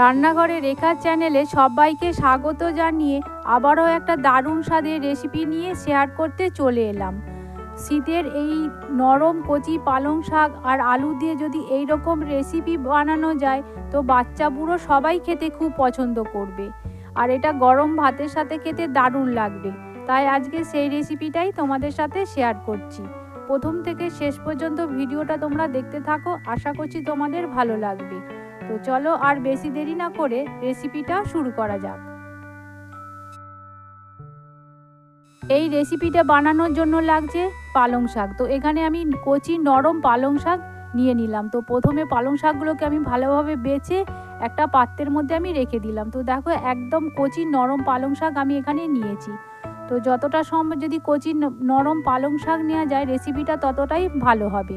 রান্নাঘরে রেখার চ্যানেলে সবাইকে স্বাগত জানিয়ে আবারও একটা দারুণ স্বাদের রেসিপি নিয়ে শেয়ার করতে চলে এলাম। শীতের এই নরম কচি পালং শাক আর আলু দিয়ে যদি এই রকম রেসিপি বানানো যায়, তো বাচ্চা বুড়ো সবাই খেতে খুব পছন্দ করবে। আর এটা গরম ভাতের সাথে খেতে দারুণ লাগবে। তাই আজকে সেই রেসিপিটাই তোমাদের সাথে শেয়ার করছি। প্রথম থেকে শেষ পর্যন্ত ভিডিওটা তোমরা দেখতে থাকো। আশা করছি তোমাদের ভালো লাগবে। তো চলো আর বেশি দেরি না করে রেসিপিটা শুরু করা যাক। এই রেসিপিটা বানানোর জন্য লাগছে পালং শাক। তো এখানে আমি কচি নরম পালং শাক নিয়ে নিলাম। তো প্রথমে পালং শাকগুলোকে আমি ভালোভাবে বেছে একটা পাত্রের মধ্যে আমি রেখে দিলাম। তো দেখো একদম কচি নরম পালং শাক আমি এখানে নিয়েছি। তো যতটা সম্ভব যদি কচি নরম পালং শাক নেওয়া যায় রেসিপিটা ততটাই ভালো হবে।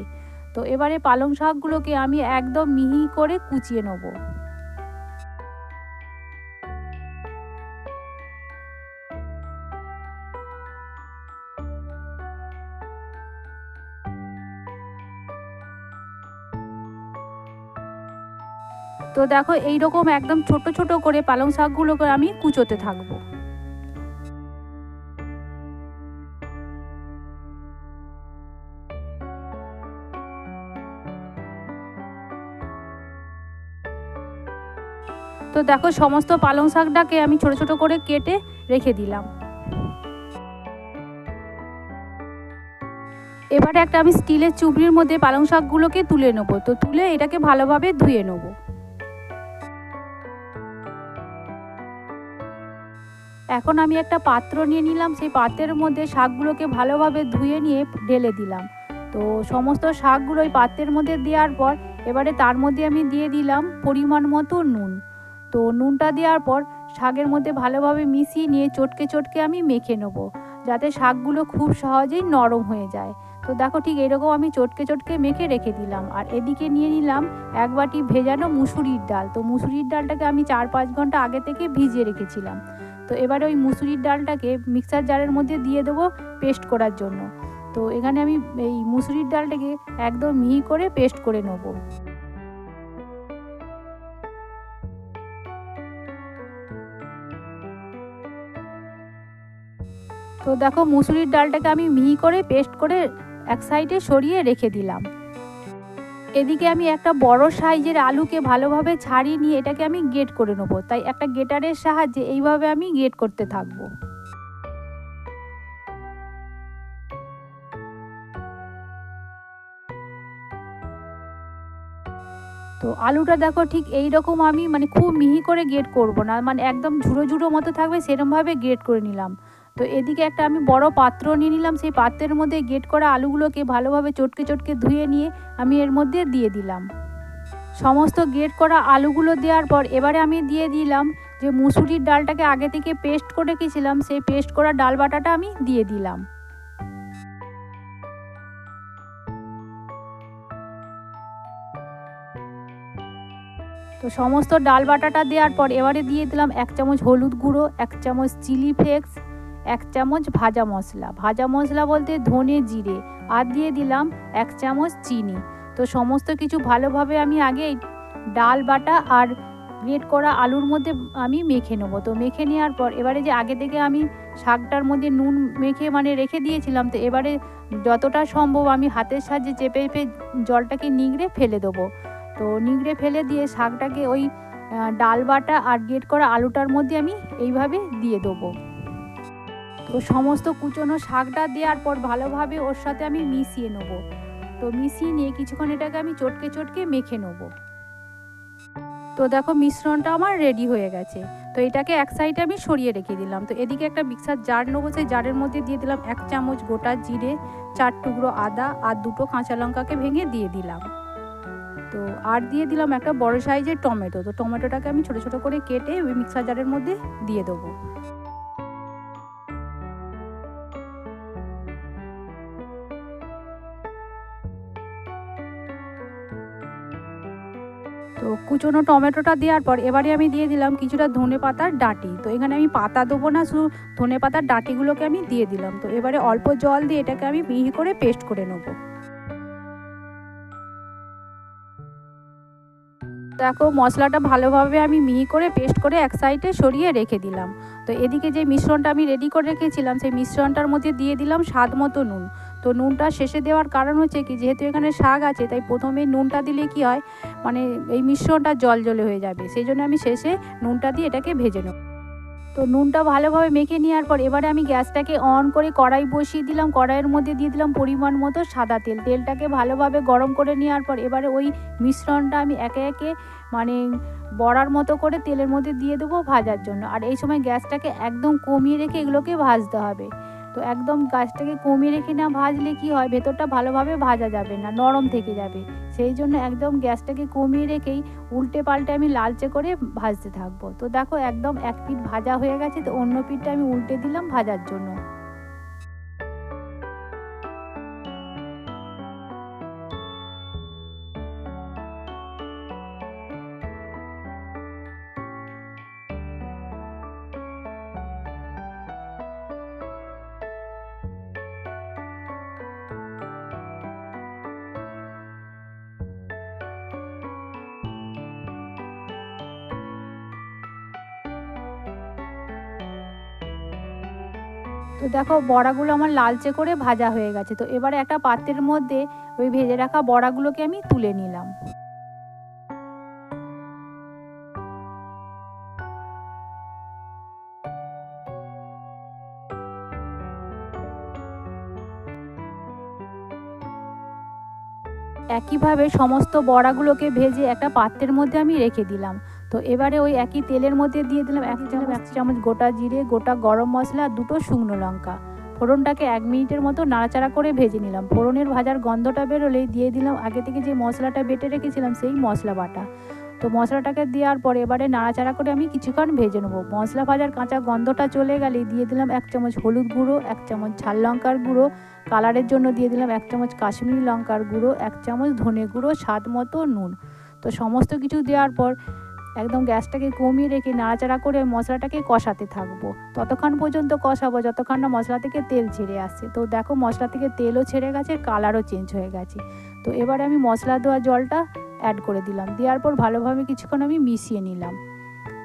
তো এবারে পালং শাকগুলোকে আমি একদম মিহি করে কুচিয়ে নেব। তো দেখো এইরকম একদম ছোট ছোট করে পালং শাকগুলোকে আমি কুচোতে থাকব। তো দেখো, সমস্ত পালং শাকটাকে আমি ছোট ছোট করে কেটে রেখে দিলাম। এবারে একটা আমি স্টিলের চুবড়ির মধ্যে পালং শাকগুলোকে তুলে নেব। তো তুলে এটাকে ভালোভাবে ধুয়ে নেব। এখন আমি একটা পাত্র নিয়ে নিলাম, সেই পাত্রের মধ্যে শাকগুলোকে ভালোভাবে ধুয়ে নিয়ে ঢেলে দিলাম। তো সমস্ত শাকগুলো ওই পাত্রের মধ্যে দেওয়ার পর, এবারে তার মধ্যে আমি দিয়ে দিলাম পরিমাণ মতো নুন। তো নুনটা দেওয়ার পর শাকের মধ্যে ভালোভাবে মিশিয়ে নিয়ে চটকে চটকে আমি মেখে নেব, যাতে শাকগুলো খুব সহজেই নরম হয়ে যায়। তো দেখো ঠিক এরকম আমি চটকে চটকে মেখে রেখে দিলাম। আর এদিকে নিয়ে নিলাম এক বাটি ভেজানো মুসুরির ডাল। তো মুসুরির ডালটাকে আমি চার পাঁচ ঘণ্টা আগে থেকে ভিজিয়ে রেখেছিলাম। তো এবারে ওই মুসুরির ডালটাকে মিক্সার জারের মধ্যে দিয়ে দেবো পেস্ট করার জন্য। তো এখানে আমি এই মুসুরির ডালটাকে একদম মিহি করে পেস্ট করে নেব। তো দেখো মুসুরির ডালটাকে আমি মিহি করে পেস্ট করে এক সাইডে সরিয়ে রেখে দিলাম। এদিকে আমি একটা বড় সাইজের আলুকে ভালোভাবে ছাড়িয়ে নিয়ে এটাকে আমি গেট করে নেব। তাই একটা গেটারের সাহায্যে এইভাবে আমি গেট করতে থাকব। তো আলুটা দেখো ঠিক এই রকম আমি মানে খুব মিহি করে গেট করব না। মানে একদম ঝুড়ো ঝুড়ো মতো থাকবে সেরমভাবে গেট করে নিলাম। তো এদিকে একটা আমি বড় পাত্র নিয়ে নিলাম, সেই পাত্রের মধ্যে গেট করা আলুগুলোকে ভালোভাবে চটকে চটকে ধুয়ে নিয়ে আমি এর মধ্যে দিয়ে দিলাম। সমস্ত গেট করা আলুগুলো দেওয়ার পর এবারে আমি দিয়ে দিলাম যে মুসুরির ডালটাকে আগে থেকে পেস্ট করে রেখেছিলাম, সেই পেস্ট করা ডাল বাটাটা আমি দিয়ে দিলাম। তো সমস্ত ডাল বাটাটা দেওয়ার পর এবারে দিয়ে দিলাম এক চামচ হলুদ গুঁড়ো, এক চামচ চিলি ফ্লেক্স এক চামচ ভাজা মশলা। ভাজা মশলা বলতে ধনে জিরে, আর দিয়ে দিলাম এক চামচ চিনি। তো সমস্ত কিছু ভালোভাবে আমি আগে ডাল বাটা আর গ্রেট করা আলুর মধ্যে আমি মেখে নেব। তো মেখে নেওয়ার পর এবারে যে আগে থেকে আমি শাকটার মধ্যে নুন মেখে মানে রেখে দিয়েছিলাম, তো এবারে যতটা সম্ভব আমি হাতের সাহায্যে চেপে চেপে জলটাকে নিংড়ে ফেলে দেবো। তো নিংড়ে ফেলে দিয়ে শাকটাকে ওই ডাল বাটা আর গ্রেট করা আলুটার মধ্যে আমি এইভাবে দিয়ে দেবো। তো সমস্ত কুচনো শাকটা দেওয়ার পর ভালোভাবে ওর সাথে আমি মিশিয়ে নেব। তো মিশিয়ে নিয়ে কিছুক্ষণ এটাকে আমি চটকে চটকে মেখে নেব। তো দেখো মিশ্রণটা আমার রেডি হয়ে গেছে। তো এটাকে এক সাইডে আমি সরিয়ে রেখে দিলাম। তো এদিকে একটা মিক্সার জার নেব, সেই জারের মধ্যে দিয়ে দিলাম এক চামচ গোটা জিরে, চার টুকরো আদা আর দুটো কাঁচা লঙ্কাকে ভেঙে দিয়ে দিলাম। তো আর দিয়ে দিলাম একটা বড় সাইজের টমেটো। তো টমেটোটাকে আমি ছোটো ছোটো করে কেটে ওই মিক্সার জারের মধ্যে দিয়ে দেবো। তো কুচনো টমেটোটা দেওয়ার পর এবারে আমি দিয়ে দিলাম কিছুটা ধনে পাতার ডাঁটি। তো এখানে আমি পাতা দেবো না, শুধু ধনে পাতার ডাঁটিগুলোকে আমি দিয়ে দিলাম। তো এবারে অল্প জল দিয়ে এটাকে আমি মিহি করে পেস্ট করে নেব। দেখো মশলাটা ভালোভাবে আমি মিহি করে পেস্ট করে এক সাইডে সরিয়ে রেখে দিলাম। তো এদিকে যে মিশ্রণটা আমি রেডি করে রেখেছিলাম, সেই মিশ্রণটার মধ্যে দিয়ে দিলাম স্বাদ মতো নুন। তো নুনটা শেষে দেওয়ার কারণ হচ্ছে কি, যেহেতু এখানে শাক আছে, তাই প্রথমে নুনটা দিলে কি হয় মানে এই মিশ্রণটা জল জলে হয়ে যাবে, সেই জন্য আমি শেষে নুনটা দিয়ে এটাকে ভেজে নেব। তো নুনটা ভালোভাবে মেখে নেওয়ার পর এবারে আমি গ্যাসটাকে অন করে কড়াই বসিয়ে দিলাম, কড়াইয়ের মধ্যে দিয়ে দিলাম পরিমাণ মতো সাদা তেল। তেলটাকে ভালোভাবে গরম করে নেওয়ার পর এবারে ওই মিশ্রণটা আমি একে একে মানে বড়ার মতো করে তেলের মধ্যে দিয়ে দেবো ভাজার জন্য। আর এই সময় গ্যাসটাকে একদম কমিয়ে রেখে এগুলোকে ভাজতে হবে। তো একদম গাছটাকে কমিয়ে রেখে না ভাজলে কি হয়? ভেতরটা ভালোভাবে ভাজা যাবে না, নরম থেকে যাবে। সেই জন্য একদম গ্যাসটাকে কমিয়ে রেখেই উল্টে পাল্টে আমি লালচে করে ভাজতে থাকব। তো দেখো একদম এক পিঠ ভাজা হয়ে গেছে, তো অন্য পিঠটা আমি উল্টে দিলাম ভাজার জন্য। তো দেখো বড়াগুলো আমার লালচে করে ভাজা হয়ে গেছে। তো এবারে একটা পাত্রের মধ্যে ওই ভেজে রাখা বড়াগুলোকে আমি তুলে নিলাম। একইভাবে সমস্ত বড়াগুলোকে ভেজে একটা পাত্রের মধ্যে আমি রেখে দিলাম। তো এবারে ওই একই তেলের মধ্যে দিয়ে দিলাম এক চামচ এক চামচ গোটা জিরে গোটা গরম মশলা দুটো শুকনো লঙ্কা। ফোড়নটাকে এক মিনিটের মতো নাড়াচাড়া করে ভেজে নিলাম। ফোড়নের ভাজার গন্ধটা বেরোলেই দিয়ে দিলাম আগে থেকে যে মশলাটা বেটে রেখেছিলাম সেই মশলা বাটা। তো মশলাটাকে দেওয়ার পরে এবারে নাড়াচাড়া করে আমি কিছুক্ষণ ভেজে নেব। মশলা ভাজার কাঁচা গন্ধটা চলে গেলেই দিয়ে দিলাম এক চামচ হলুদ গুঁড়ো এক চামচ ঝাল লঙ্কার গুঁড়ো। কালারের জন্য দিয়ে দিলাম এক চামচ কাশ্মীরি লঙ্কার গুঁড়ো এক চামচ ধনে গুঁড়ো স্বাদ মতো নুন। তো সমস্ত কিছু দেওয়ার পর একদম গ্যাসটাকে কমিয়ে রেখে নাড়াচাড়া করে মশলাটাকে কষাতে থাকব। ততক্ষণ পর্যন্ত কষাবো, যতক্ষণ না মশলা থেকে তেল ছেড়ে আসছে। তো দেখো মশলা থেকে তেলও ছেড়ে গেছে, কালারও চেঞ্জ হয়ে গেছে। তো এবারে আমি মশলা দেওয়া জলটা অ্যাড করে দিলাম। দেওয়ার পর ভালোভাবে কিছুক্ষণ আমি মিশিয়ে নিলাম।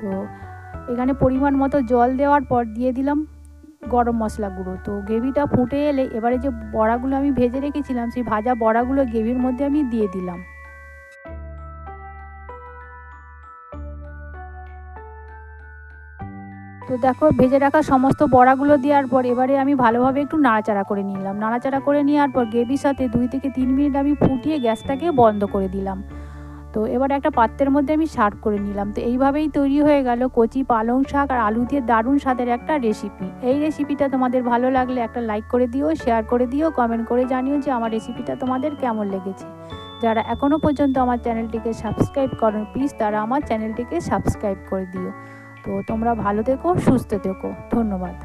তো এখানে পরিমাণ মতো জল দেওয়ার পর দিয়ে দিলাম গরম মশলা গুঁড়ো। তো গ্রেভিটা ফুটে এলে এবারে যে বড়াগুলো আমি ভেজে রেখেছিলাম, সেই ভাজা বড়াগুলো গ্রেভির মধ্যে আমি দিয়ে দিলাম। তো দেখো ভেজে রাখা সমস্ত বড়াগুলো দেওয়ার পর এবারে আমি ভালোভাবে একটু নাড়াচাড়া করে নিলাম। নাড়াচাড়া করে নেওয়ার পর গ্রেভির সাথে দুই থেকে তিন মিনিট আমি ফুটিয়ে গ্যাসটাকে বন্ধ করে দিলাম। তো এবার একটা পাত্রের মধ্যে আমি সার্ভ করে নিলাম। তো এইভাবেই তৈরি হয়ে গেল কচি, পালং শাক আর আলু দিয়ে দারুণ স্বাদের একটা রেসিপি এই রেসিপিটা তোমাদের ভালো লাগলে একটা লাইক করে দিও শেয়ার করে দিও কমেন্ট করে জানিও যে আমার রেসিপিটা তোমাদের কেমন লেগেছে। যারা এখনও পর্যন্ত আমার চ্যানেলটিকে সাবস্ক্রাইব করেন প্লিজ তারা আমার চ্যানেলটিকে সাবস্ক্রাইব করে দিও। তো তোমরা ভালো থেকো সুস্থ থেকো। ধন্যবাদ।